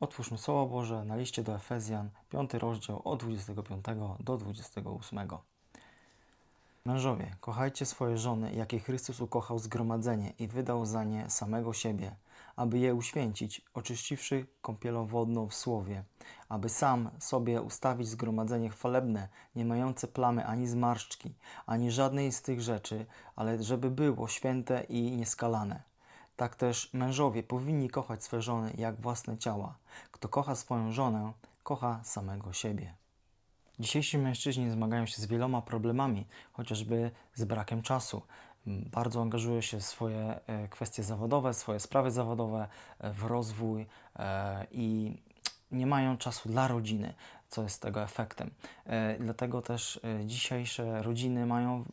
Otwórzmy Słowo Boże na liście do Efezjan, 5 rozdział od 25 do 28. Mężowie, kochajcie swoje żony, jakie Chrystus ukochał zgromadzenie i wydał za nie samego siebie, aby je uświęcić, oczyściwszy kąpielą wodną w słowie, aby sam sobie ustawić zgromadzenie chwalebne, nie mające plamy ani zmarszczki, ani żadnej z tych rzeczy, ale żeby było święte i nieskalane. Tak też mężowie powinni kochać swe żony jak własne ciała. Kto kocha swoją żonę, kocha samego siebie. Dzisiejsi mężczyźni zmagają się z wieloma problemami, chociażby z brakiem czasu. Bardzo angażują się w swoje e, kwestie zawodowe, swoje sprawy zawodowe, e, w rozwój e, i nie mają czasu dla rodziny, co jest tego efektem. Dlatego też dzisiejsze rodziny mają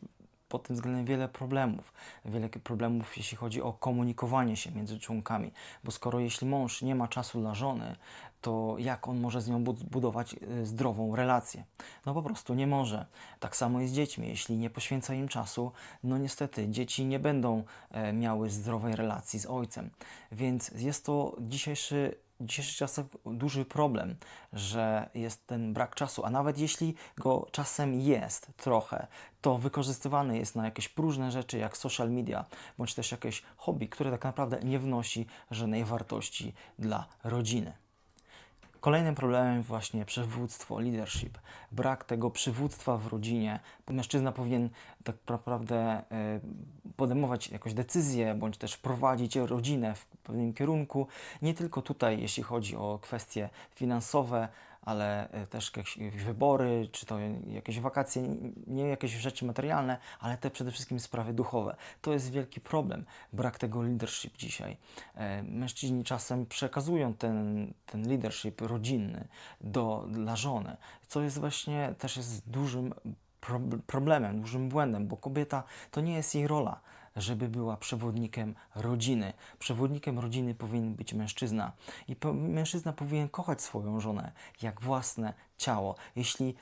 pod tym względem wiele problemów. Wiele problemów, jeśli chodzi o komunikowanie się między członkami, bo skoro jeśli mąż nie ma czasu dla żony, to jak on może z nią bud- budować y, zdrową relację? No po prostu nie może. Tak samo jest z dziećmi. Jeśli nie poświęca im czasu, no niestety dzieci nie będą e, miały zdrowej relacji z ojcem. Więc jest to dzisiejszy dzisiejszych czasach duży problem, że jest ten brak czasu, a nawet jeśli go czasem jest trochę, to wykorzystywany jest na jakieś próżne rzeczy jak social media, bądź też jakieś hobby, które tak naprawdę nie wnosi żadnej wartości dla rodziny. Kolejnym problemem właśnie przywództwo, leadership, brak tego przywództwa w rodzinie. Mężczyzna powinien tak naprawdę e, podejmować jakąś decyzję, bądź też prowadzić rodzinę w pewnym kierunku. Nie tylko tutaj, jeśli chodzi o kwestie finansowe, ale e, też jakieś wybory, czy to jakieś wakacje, nie jakieś rzeczy materialne, ale te przede wszystkim sprawy duchowe. To jest wielki problem, brak tego leadership dzisiaj. E, Mężczyźni czasem przekazują ten, ten leadership rodzinny do, dla żony, co jest właśnie też jest dużym prob- problemem, dużym błędem, bo kobieta to nie jest jej rola, żeby była przewodnikiem rodziny. Przewodnikiem rodziny powinien być mężczyzna i mężczyzna powinien kochać swoją żonę jak własne ciało. Jeśli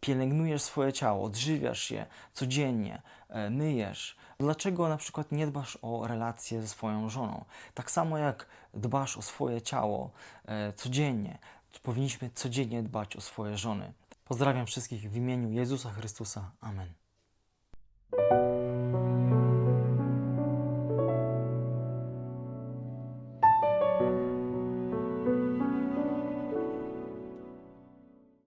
pielęgnujesz swoje ciało, odżywiasz je codziennie, e, myjesz, dlaczego na przykład nie dbasz o relacje ze swoją żoną? Tak samo jak dbasz o swoje ciało e, codziennie, powinniśmy codziennie dbać o swoje żony. Pozdrawiam wszystkich w imieniu Jezusa Chrystusa. Amen.